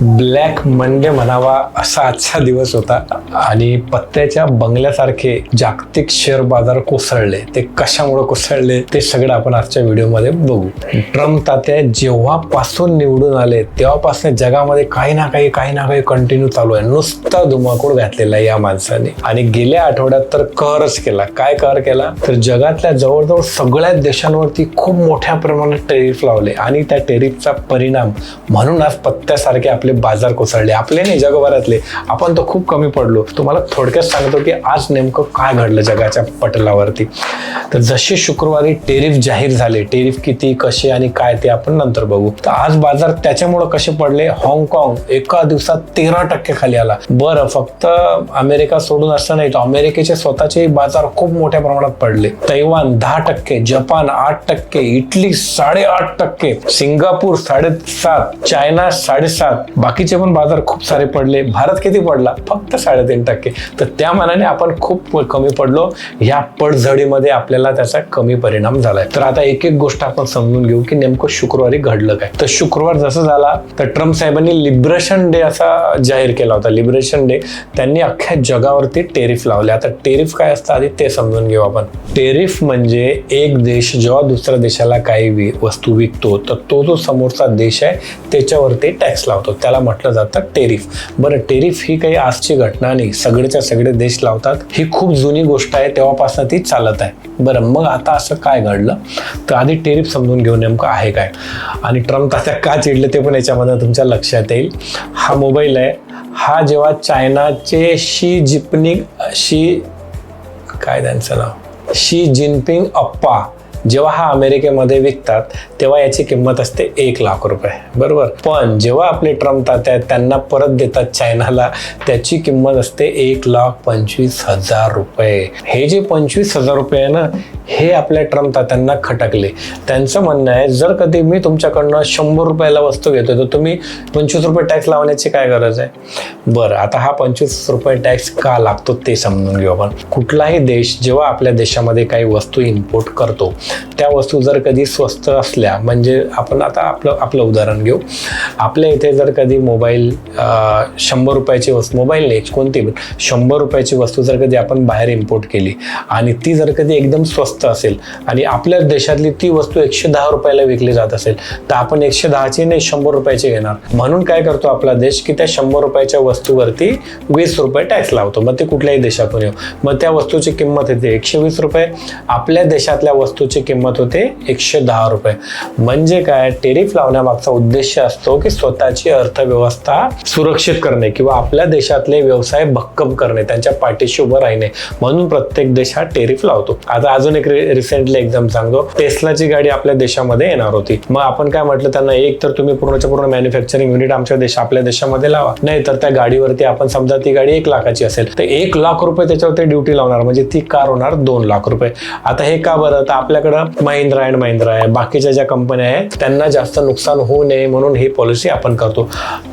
Black Monday म्हणावा असा आजचा दिवस होता. आणि पत्त्याच्या बंगल्यासारखे जागतिक शेअर बाजार कोसळले. ते कशामुळे कोसळले ते सगळं आपण आजच्या व्हिडिओमध्ये बघू. ट्रम्प तात्या जेव्हापासून निवडून आले तेव्हापासून जगामध्ये काही ना काही काही ना काही कंटिन्यू चालू आहे. नुसता धुमाकूळ घातलेला आहे या माणसाने. आणि गेल्या आठवड्यात तर कहरच केला. काय कहर केला? तर जगातल्या जवळजवळ सगळ्याच देशांवरती खूप मोठ्या प्रमाणात टेरिफ लावले. आणि त्या टेरिफचा परिणाम म्हणून आज पत्त्यासारखे आपले बाजार कोसळले. आपले नाही जगभरातले. आपण तो खूप कमी पडलो. तुम्हाला थोडक्यात सांगतो की आज नेमकं काय घडलं जगाच्या पटलावरती. तर जसे शुक्रवारी टेरिफ जाहीर झाले टेरिफ किती कसे आणि काय ते आपण नंतर बघू. तर आज बाजार त्याच्यामुळे कसे पडले हाँगकाँग एका दिवसात तेरा टक्के खाली आला. बरं फक्त अमेरिका सोडून असं नाही तर अमेरिकेचे स्वतःचे बाजार खूप मोठ्या प्रमाणात पडले. तैवान दहा टक्के जपान आठ टक्के इटली साडेआठ टक्के सिंगापूर साडेसात चायना साडेसात. बाकीचे पण बाजार खूप सारे पडले. भारत किती पडला? फक्त साडे साडेतीन टक्के. तर त्या मानाने आपण खूप कमी पडलो. ह्या पडझडीमध्ये आपल्याला त्याचा कमी परिणाम झालाय. तर आता एक एक गोष्ट आपण समजून घेऊ की नेमकं शुक्रवारी घडलं काय. तर शुक्रवार जसं झाला तर ट्रम्प साहेबांनी लिबरेशन डे असा जाहीर केला होता. लिबरेशन डे त्यांनी अख्ख्या जगावरती टेरिफ लावले. आता टेरिफ काय असतं आधी ते समजून घेऊ आपण. टेरिफ म्हणजे एक देश जेव्हा दुसऱ्या देशाला काही वि- वस्तू विकतो तर तो जो समोरचा देश आहे त्याच्यावरती टॅक्स लावतो. त्याला म्हटलं जातं टेरिफ. बरं टेरिफ ही काही आजची घटना नाही सगळेच्या सगळे देश लावतात. ही खूप जुनी गोष्ट आहे तेव्हापासून ती चालत आहे. बरं मग आता असं काय घडलं? तर आधी टेरिफ समजून घेऊन नेमकं आहे काय. आणि ट्रम्प आता का चिडले ते पण याच्यामध्ये तुमच्या लक्षात येईल. हा मोबाईल आहे. हा जेव्हा चायनाचे शी जिपनिंग शी काय त्यांचं नाव? शी जिनपिंग अप्पा. जेव्हा हा अमेरिकेमध्ये विकतात तेव्हा याची किंमत असते एक लाख रुपये. बरोबर? पण जेव्हा आपले ट्रम्प तात्या आहेत, त्यांना परत देतात चायनाला त्याची किंमत असते एक लाख पंचवीस हजार रुपये. हे जे पंचवीस हजार रुपये आहे ना हे आपल्या ट्रम्प तात्यांना खटकले. त्यांचं म्हणणं आहे जर कधी मी तुमच्याकडनं शंभर रुपयाला वस्तू घेतो तर तुम्ही पंचवीस रुपये टॅक्स लावण्याची काय गरज आहे? बरं आता हा पंचवीस रुपये टॅक्स का लागतो ते समजून घेऊ आपण. कुठलाही देश जेव्हा आपल्या देशामध्ये काही वस्तू इम्पोर्ट करतो त्या वस्तू जर कधी स्वस्त असल्या म्हणजे आपण आता आपलं आपलं उदाहरण घेऊ. आपल्या इथे जर कधी मोबाईल शंभर रुपयाची वस्तू मोबाईल नाही कोणती पण शंभर रुपयाची वस्तू जर कधी आपण बाहेर इम्पोर्ट केली आणि ती जर कधी एकदम स्वस्त असेल आणि आपल्या देशातली ती वस्तू एकशे दहा रुपयाला विकली जात असेल तर आपण एकशे दहाची नाही शंभर रुपयाची घेणार. म्हणून काय करतो आपला देश की त्या शंभर रुपयाच्या वस्तूवरती वीस रुपये टॅक्स लावतो. मग ते कुठल्याही देशातून येऊ. मग त्या वस्तूची किंमत येते एकशे वीस रुपये. आपल्या देशातल्या वस्तूची किंमत होते एकशे दहा रुपये. म्हणजे काय? टेरिफ लावण्यामागचा उद्देश असतो की स्वतःची अर्थव्यवस्था सुरक्षित करणे किंवा आपल्या देशातले व्यवसाय भक्कम करणे त्यांच्या पाठीशी उभं राहणे. म्हणून प्रत्येक देश हा टेरिफ लावतो. आता अजून एक रिसेंटली एक्झाम सांगतो. टेस्लाची गाडी आपल्या देशामध्ये येणार होती. मग आपण काय म्हटलं त्यांना एक तर तुम्ही पूर्णच्या पूर्ण मॅन्युफॅक्चरिंग युनिट आमच्या देश आपल्या देशामध्ये लावा. नाही तर त्या गाडीवरती आपण समजा ती गाडी एक लाखाची असेल तर एक लाख रुपये त्याच्यावरती ड्युटी लावणार. म्हणजे ती कार होणार दोन लाख रुपये. आता हे का बरं? तर आपल्या महिंद्रा अँड महिंद्रा आहे. बाकीच्या ज्या कंपन्या आहेत त्यांना जास्त नुकसान होऊ नये म्हणून ही पॉलिसी आपण करतो.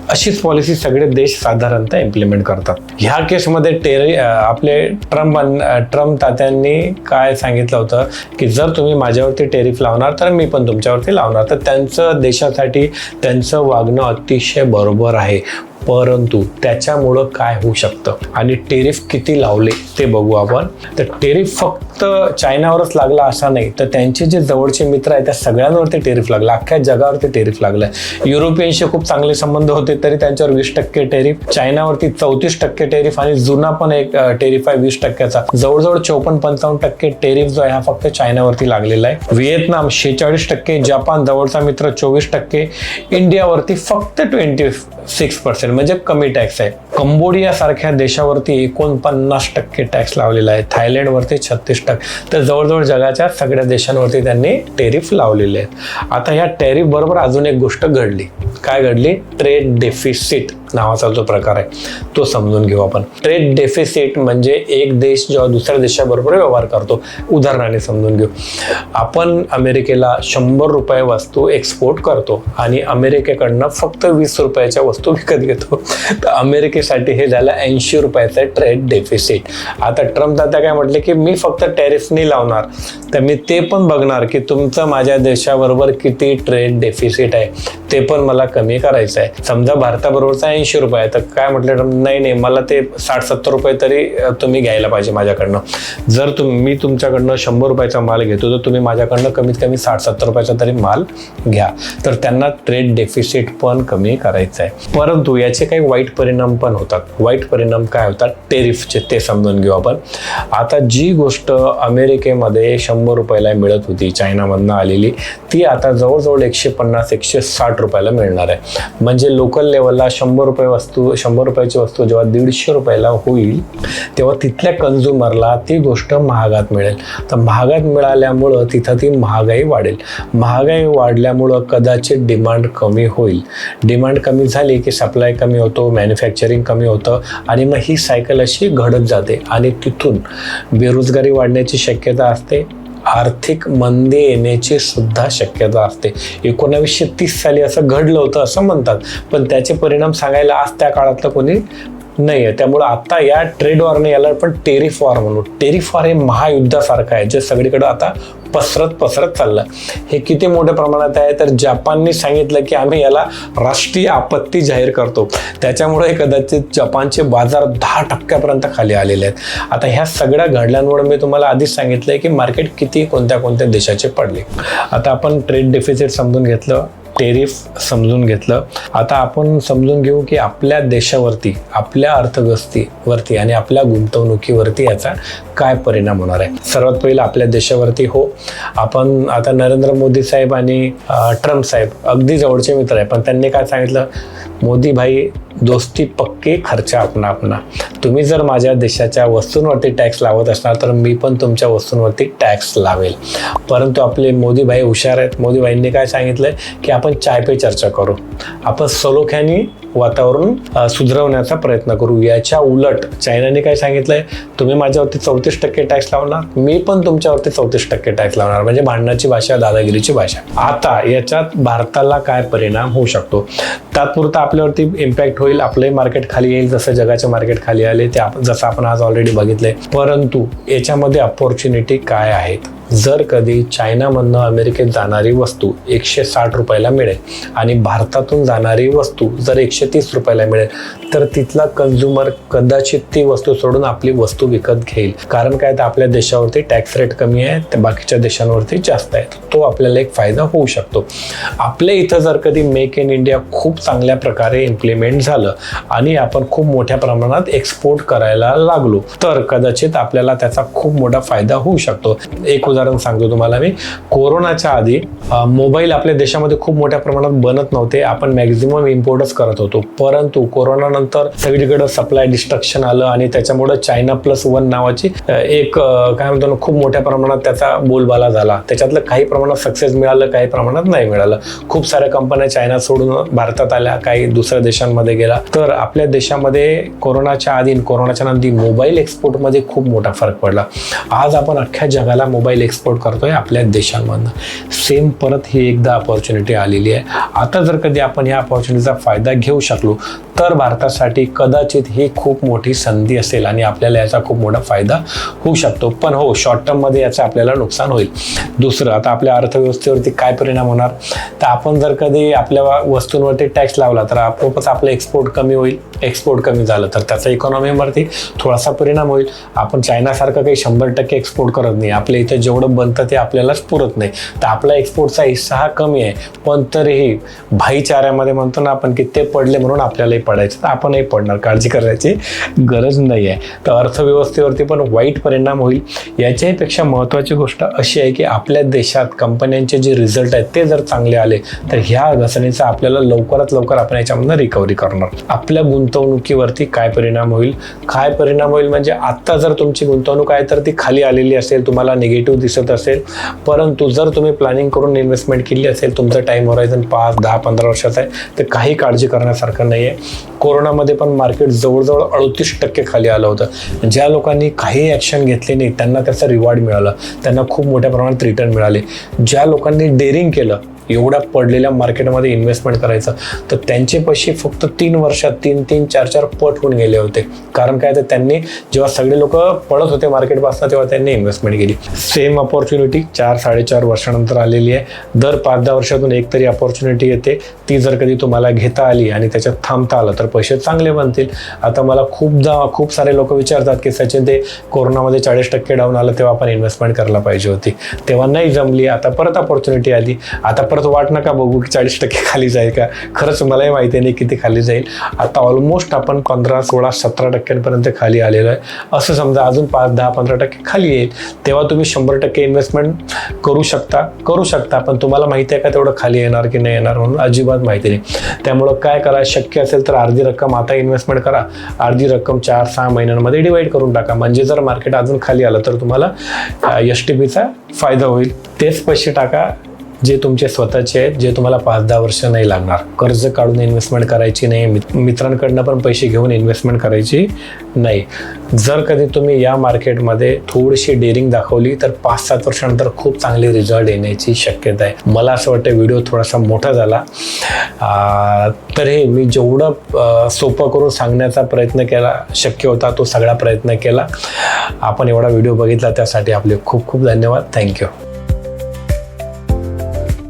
अशीच पॉलिसी सगळे देश साधारणतः इम्प्लिमेंट करतात. ह्या केसमध्ये टेरी आपले ट्रम्प ट्रम्प तात्यांनी काय सांगितलं होतं की जर तुम्ही माझ्यावरती टेरिफ लावणार तर मी पण तुमच्यावरती लावणार. तर त्यांचं देशासाठी त्यांचं वागणं अतिशय बरोबर आहे. परंतु त्याच्यामुळं काय होऊ शकतं? आणि टेरिफ किती लावले ते बघू आपण. तर टेरिफ फक्त चायनावरच लागला असा नाही तर त्यांचे जे जवळचे मित्र आहेत त्या सगळ्यांवरती टेरिफ लागला. अख्ख्या जगावरती टेरिफ लागलाय युरोपियनशी खूप चांगले संबंध होते तरी त्यांच्यावर वीस टक्के टेरिफ. चायनावरती चौतीस टक्के टेरिफ आणि जुना पण एक टेरिफ आहे वीस टक्क्याचा. जवळजवळ चौपन्न पंचावन्न टक्के टेरिफ जो आहे हा फक्त चायनावरती लागलेला आहे. व्हिएतनाम शेहेचाळीस टक्के जपान जवळचा मित्र चोवीस टक्के. इंडियावरती फक्त ट्वेंटी सिक्स पर्सेंट म्हणजे कमी टॅक्स आहे. कंबोडियासारख्या देशावरती एकोणपन्नास टक्के टॅक्स लावलेला आहे. थायलंडवरती छत्तीस टक्के. तर जवळजवळ जगाच्या सगळ्या देशांवरती त्यांनी टेरिफ लावलेले आहेत. आता ह्या टॅरिफ बरोबर अजून एक गोष्ट घडली. काय घडली? ट्रेड डेफिसिट नावाचा जो प्रकार आहे तो समजून घेऊ आपण. ट्रेड डेफिसिट म्हणजे एक देश जेव्हा दुसऱ्या देशाबरोबर व्यवहार करतो उदाहरणाने समजून घेऊ. आपण अमेरिकेला शंभर रुपये वस्तू एक्सपोर्ट करतो आणि अमेरिकेकडनं फक्त वीस रुपयाच्या वस्तू विकत घेतो. तर अमेरिकेसाठी हे झालं ऐंशी रुपयाचं ट्रेड डेफिसिट आता ट्रम्प दादा काय म्हटले की मी फक्त टॅरिफ लावणार. तर मी ते पण बघणार की तुमचं माझ्या देशाबरोबर किती ट्रेड डेफिसिट आहे. ते पण मला कमी करायचं आहे समजा भारताबरोबरचा ऐंशी रुपये. आहे तर काय म्हटलं नाही नाही मला ते साठ सत्तर रुपये तरी तुम्ही घ्यायला पाहिजे माझ्याकडनं. जर तुम्ही मी तुमच्याकडनं शंभर रुपयाचा माल घेतो तर तुम्ही माझ्याकडनं कमीत कमी साठ सत्तर रुपयाचा तरी माल घ्या. तर त्यांना ट्रेड डेफिसिट पण कमी करायचं आहे परंतु याचे काही वाईट परिणाम पण होतात. वाईट परिणाम काय होतात? टेरिफचे ते समजून घेऊ आपण. आता जी गोष्ट अमेरिकेमध्ये शंभर रुपयाला मिळत होती चायनामधनं आलेली ती आता जवळजवळ एकशे पन्नास एकशे साठ रुपयाला मिळणार आहे. म्हणजे लोकल लेवलला शंभर रुपये वस्तू शंभर रुपयाची वस्तू जेव्हा दीडशे रुपयाला होईल तेव्हा तिथल्या कन्झ्युमरला ती गोष्ट महागात मिळेल. तर महागात मिळाल्यामुळं तिथं ती महागाई वाढेल. महागाई वाढल्यामुळं कदाचित डिमांड कमी होईल. डिमांड कमी झाली की सप्लाय कमी होतो मॅन्युफॅक्चरिंग कमी होतं आणि मग ही सायकल अशी घडत जाते. आणि तिथून बेरोजगारी वाढण्याची शक्यता असते. आर्थिक मंदी येण्याची सुद्धा शक्यता असते. एकोणावीसशे तीस साली असं घडलं होतं असं म्हणतात. पण त्याचे परिणाम सांगायला आज त्या काळातलं कोणी नाही आहे त्यामुळं आता या ट्रेड वॉरने याला आपण टेरिफ वॉर म्हणू. टेरिफ वॉर हे महायुद्धासारखं आहे. जे सगळीकडे आता पसरत पसरत चाललं. हे किती मोठ्या प्रमाणात आहे? तर जपानने सांगितलं की आम्ही याला राष्ट्रीय आपत्ती जाहीर करतो. त्याच्यामुळे कदाचित जपानचे बाजार दहा टक्क्यापर्यंत खाली आलेले आहेत. आता ह्या सगळ्या घडल्यामुळे मी तुम्हाला आधीच सांगितलंय की मार्केट किती कोणत्या कोणत्या देशाचे पडले. आता आपण ट्रेड डेफिसिट समजून घेतलं टेरिफ समजून घेतलं. आता आपण समजून घेऊ की आपल्या देशावरती आपल्या अर्थव्यवस्थेवरती आणि आपल्या गुंतवणुकीवरती याचा काय परिणाम होणार आहे. सर्वात पहिलं आपल्या देशावरती हो. आपण आता नरेंद्र मोदी साहेब आणि ट्रम्प साहेब अगदी जवळचे मित्र आहे. पण त्यांनी काय सांगितलं? मोदी भाई दोस्ती पक्के खर्च आपणा आपणा. तुम्ही जर माझ्या देशाच्या वस्तूंवरती टॅक्स लावत असणार तर मी पण तुमच्या वस्तूंवरती टॅक्स लावेल. परंतु आपले मोदी भाई हुशार आहेत. मोदी भाईंनी काय आहे की आपण चाय पे चर्चा करू. आपण सलोख्याने वातावरण सुधरवण्याचा सुधारवण्याचा प्रयत्न करू. याच्या उलट चायनाने काय सांगितलंय? तुम्ही माझ्यावरती चौतीस टक्के टॅक्स लावणार. मी पण तुमच्यावरती चौतीस टक्के टॅक्स लावणार. म्हणजे भांडणाची भाषा दादागिरीची भाषा. आता याच्यात भारताला काय परिणाम होऊ शकतो? तात्पुरता आपल्यावरती इम्पॅक्ट होईल आपलंही मार्केट खाली येईल जसं जगाचे मार्केट खाली आले ते आपण जसं आपण आज ऑलरेडी बघितलंय. परंतु याच्यामध्ये अपॉर्च्युनिटी काय आहेत? जर कधी चायनामधनं अमेरिकेत जाणारी वस्तू एकशे साठ रुपयाला मिळेल आणि भारतातून जाणारी वस्तू जर एकशे तीस रुपयाला मिळेल तर तिथला कन्झ्युमर कदाचित ती वस्तू सोडून आपली वस्तू विकत घेईल. कारण काय? तर आपल्या देशावरती टॅक्स रेट कमी आहे तर बाकीच्या देशांवरती जास्त आहे. तो आपल्याला एक फायदा होऊ शकतो. आपल्या इथं जर कधी मेक इन इंडिया खूप चांगल्या प्रकारे इम्प्लिमेंट झालं आणि आपण खूप मोठ्या प्रमाणात एक्सपोर्ट करायला लागलो तर कदाचित आपल्याला त्याचा खूप मोठा फायदा होऊ शकतो. एक उदाहरण सांगतो तुम्हाला मी. कोरोनाच्या आधी मोबाईल आपल्या देशामध्ये खूप मोठ्या प्रमाणात बनत नव्हते. आपण मॅक्झिमम इम्पोर्टच करत होतो. परंतु कोरोना नंतर सगळीकडे सप्लाय डिस्ट्रक्शन आलं आणि त्याच्यामुळे चायना प्लस वन नावाची एक काय म्हणतो ना खूप मोठ्या प्रमाणात त्याचा बोलबाला झाला. त्याच्यातलं काही प्रमाणात सक्सेस मिळालं काही प्रमाणात नाही मिळालं. खूप साऱ्या कंपन्या चायना सोडून भारतात आल्या काही दुसऱ्या देशांमध्ये गेला. तर आपल्या देशामध्ये कोरोनाच्या आधी कोरोनाच्या नंतर मोबाईल एक्सपोर्टमध्ये खूप मोठा फरक पडला. आज आपण अख्ख्या जगाला मोबाईल एक्सपोर्ट करतोय आपल्या देशांमधनं. सेम परत ही एकदा अपॉर्च्युनिटी आलेली आहे. आता जर कधी आपण या अपॉर्च्युनिटीचा फायदा घेऊ शकलो तर भारतासाठी कदाचित ही खूप मोठी संधी असेल आणि आपल्याला याचा खूप मोठा फायदा होऊ शकतो. पण हो शॉर्ट टर्ममध्ये याचं आपल्याला नुकसान होईल. दुसरं आता आपल्या अर्थव्यवस्थेवरती काय परिणाम होणार? तर आपण जर कधी आपल्या वस्तूंवरती टॅक्स लावला तर आपोआपच आपलं एक्सपोर्ट कमी होईल. एक्सपोर्ट कमी झालं तर त्याचा इकॉनॉमीवरती थोडासा परिणाम होईल. आपण चायनासारखं काही शंभर टक्के एक्सपोर्ट करत नाही. आपल्या इथे जेवढं बनतं ते आपल्यालाच पुरत नाही. तर आपला एक्सपोर्टचा हिस्सा हा कमी आहे पण तरीही भाईचाऱ्यामध्ये म्हणतो ना आपण की ते पडले म्हणून आपल्यालाही पडायचं. तर आपणही पडणार काळजी करायची गरज नाही आहे. तर अर्थव्यवस्थेवरती पण वाईट परिणाम होईल. याच्याहीपेक्षा महत्त्वाची गोष्ट अशी आहे की आपल्या देशात कंपन्यांचे जे रिझल्ट आहेत ते जर चांगले आले तर ह्या घसरणीचा आपल्याला लवकरात लवकर आपण याच्यामधनं रिकव्हरी करणार. आपल्या गुंतवणुकीवरती काय परिणाम होईल? काय परिणाम होईल म्हणजे आत्ता जर तुमची गुंतवणूक आहे तर ती खाली आलेली असेल तुम्हाला निगेटिव्ह दिसत असेल. परंतु जर तुम्ही प्लॅनिंग करून इन्व्हेस्टमेंट केली असेल तुमचं टाईम होरायझन पाच दहा पंधरा वर्षाचा आहे तर काही काळजी करण्यासारखं नाही आहे कोरोनामध्ये पण मार्केट जवळजवळ अडतीस टक्के खाली आलं होतं. ज्या लोकांनी काही ॲक्शन घेतली नाही त्यांना त्याचा रिवॉर्ड मिळाला. त्यांना खूप मोठ्या प्रमाणात रिटर्न मिळाले. ज्या लोकांनी डेअरिंग केलं एवढ्या पडलेल्या मार्केटमध्ये इन्व्हेस्टमेंट करायचं. तर त्यांचे पैसे फक्त तीन वर्षात तीन तीन चार चार पट होऊन गेले होते. कारण काय तर त्यांनी जेव्हा सगळे लोक पडत होते मार्केटपासून तेव्हा त्यांनी इन्व्हेस्टमेंट केली. सेम अपॉर्च्युनिटी चार साडेचार वर्षानंतर आलेली आहे. दर पाच दहा वर्षातून एक तरी अपॉर्च्युनिटी येते. ती जर कधी तुम्हाला घेता आली आणि त्याच्यात थांबता आलं तर पैसे चांगले बनतील. आता मला खूपदा खूप सारे लोक विचारतात की सचिन ते कोरोनामध्ये चाळीस टक्के डाऊन आलं तेव्हा आपण इन्व्हेस्टमेंट करायला पाहिजे होती. तेव्हा नाही जमली. आता परत अपॉर्च्युनिटी आली. आता परत वाट नका बघू की चाळीस टक्के खाली जाईल का? खरंच मलाही माहिती नाही किती खाली जाईल. आता ऑलमोस्ट आपण पंधरा सोळा सतरा टक्क्यांपर्यंत खाली आलेलो आहे. असं समजा अजून पाच दहा पंधरा टक्के खाली येईल तेव्हा तुम्ही शंभर टक्के इन्व्हेस्टमेंट करू शकता. करू शकता पण तुम्हाला माहिती आहे का तेवढं खाली येणार की नाही येणार म्हणून? अजिबात माहिती नाही. त्यामुळं काय करा शक्य असेल तर अर्धी रक्कम आता इन्व्हेस्टमेंट करा. अर्धी रक्कम चार सहा महिन्यांमध्ये डिवाईड करून टाका. म्हणजे जर मार्केट अजून खाली आलं तर तुम्हाला एस टी पीचा फायदा होईल. तेच पैसे टाका. जे तुमचे स्वतःचे आहेत जे तुम्हाला पाच दहा वर्ष नाही लागणार. कर्ज काढून इन्व्हेस्टमेंट करायची नाही मित्रांकडनं पण पैसे घेऊन इन्व्हेस्टमेंट करायची नाही. जर कधी तुम्ही या मार्केटमध्ये थोडीशी डेअरिंग दाखवली तर पाच सात वर्षानंतर खूप चांगले रिझल्ट येण्याची शक्यता आहे. मला असं वाटतं व्हिडिओ थोडासा मोठा झाला. तर हे मी जेवढं सोपं करून सांगण्याचा प्रयत्न केला शक्य होता तो सगळा प्रयत्न केला. आपण एवढा व्हिडिओ बघितला त्यासाठी आपले खूप खूप धन्यवाद. Thank you